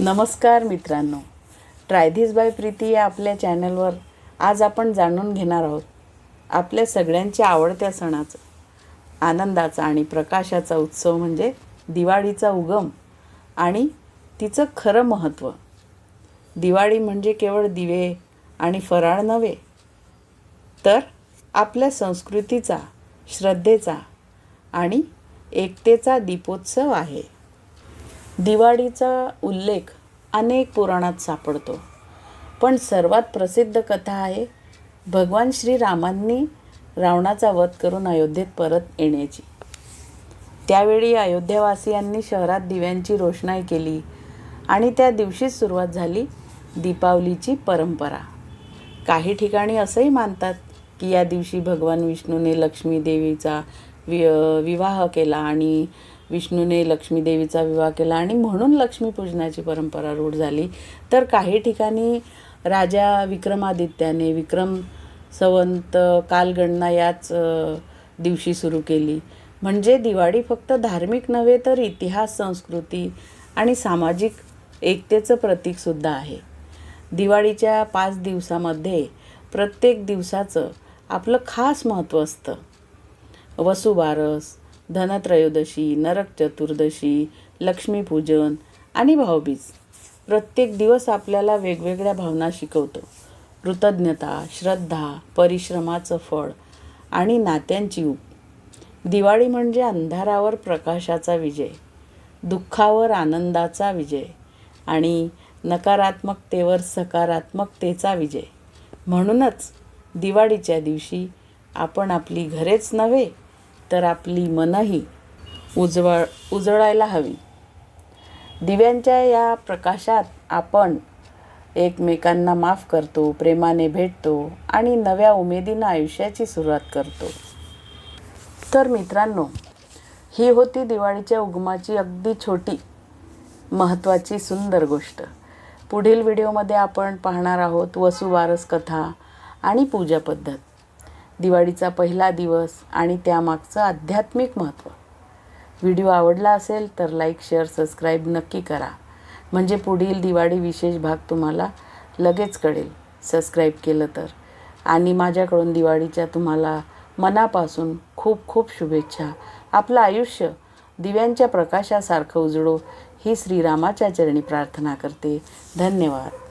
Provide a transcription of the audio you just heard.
नमस्कार मित्रांनो. ट्रायधीस बाय प्रीती या आपल्या चॅनलवर आज आपण जाणून घेणार आहोत आपल्या सगळ्यांच्या आवडत्या सणाचं. आनंदाचा आणि प्रकाशाचा उत्सव म्हणजे दिवाळीचा उगम आणि तिचं खरं महत्त्व. दिवाळी म्हणजे केवळ दिवे आणि फराळ नव्हे तर आपल्या संस्कृतीचा श्रद्धेचा आणि एकतेचा दीपोत्सव आहे. दिवाळीचा उल्लेख अनेक पुराणात सापडतो. पण सर्वात प्रसिद्ध कथा आहे भगवान श्रीरामांनी रावणाचा वध करून अयोध्येत परत येण्याची. त्यावेळी अयोध्यावासियांनी शहरात दिव्यांची रोषणाई केली आणि त्या दिवशीच सुरुवात झाली दीपावलीची परंपरा. काही ठिकाणी असंही मानतात की या दिवशी भगवान विष्णूने लक्ष्मी देवीचा वि विवाह केला आणि विष्णूने लक्ष्मीदेवीचा विवाह केला आणि म्हणून लक्ष्मीपूजनाची परंपरा रूढ झाली. तर काही ठिकाणी राजा विक्रमादित्याने विक्रम संवंत कालगणना याच दिवशी सुरू केली. म्हणजे दिवाळी फक्त धार्मिक नव्हे तर इतिहास संस्कृती आणि सामाजिक एकतेचं प्रतीकसुद्धा आहे. दिवाळीच्या पाच दिवसामध्ये प्रत्येक दिवसाचं आपलं खास महत्त्व असतं. वसुबारस धनत्रयोदशी नरक चतुर्दशी लक्ष्मीपूजन आणि भाऊबीज. प्रत्येक दिवस आपल्याला वेगवेगळ्या भावना शिकवतो. कृतज्ञता श्रद्धा परिश्रमाचं फळ आणि नात्यांची ऊब. दिवाळी म्हणजे अंधारावर प्रकाशाचा विजय दुःखावर आनंदाचा विजय आणि नकारात्मकतेवर सकारात्मकतेचा विजय. म्हणूनच दिवाळीच्या दिवशी आपण आपली घरेच नव्हे तर आपली मनही उजवळ उजळायला हवी. दिव्यांच्या या प्रकाशात आपण एकमेकांना माफ करतो प्रेमाने भेटतो आणि नव्या उमेदीनं आयुष्याची सुरुवात करतो. तर मित्रांनो ही होती दिवाळीच्या उगमाची अगदी छोटी महत्त्वाची सुंदर गोष्ट. पुढील व्हिडिओमध्ये आपण पाहणार आहोत वसुवारस कथा आणि पूजा पद्धत. दिवाळीचा पहिला दिवस आणि त्यामागचं आध्यात्मिक महत्त्व. व्हिडिओ आवडला असेल तर लाईक शेअर सबस्क्राईब नक्की करा. म्हणजे पुढील दिवाळी विशेष भाग तुम्हाला लगेच कळेल. सबस्क्राईब केलं तर. आणि माझ्याकडून दिवाळीच्या तुम्हाला मनापासून खूप खूप शुभेच्छा. आपलं आयुष्य दिव्यांच्या प्रकाशासारखं उजळो ही श्रीरामाच्या चरणी प्रार्थना करते. धन्यवाद.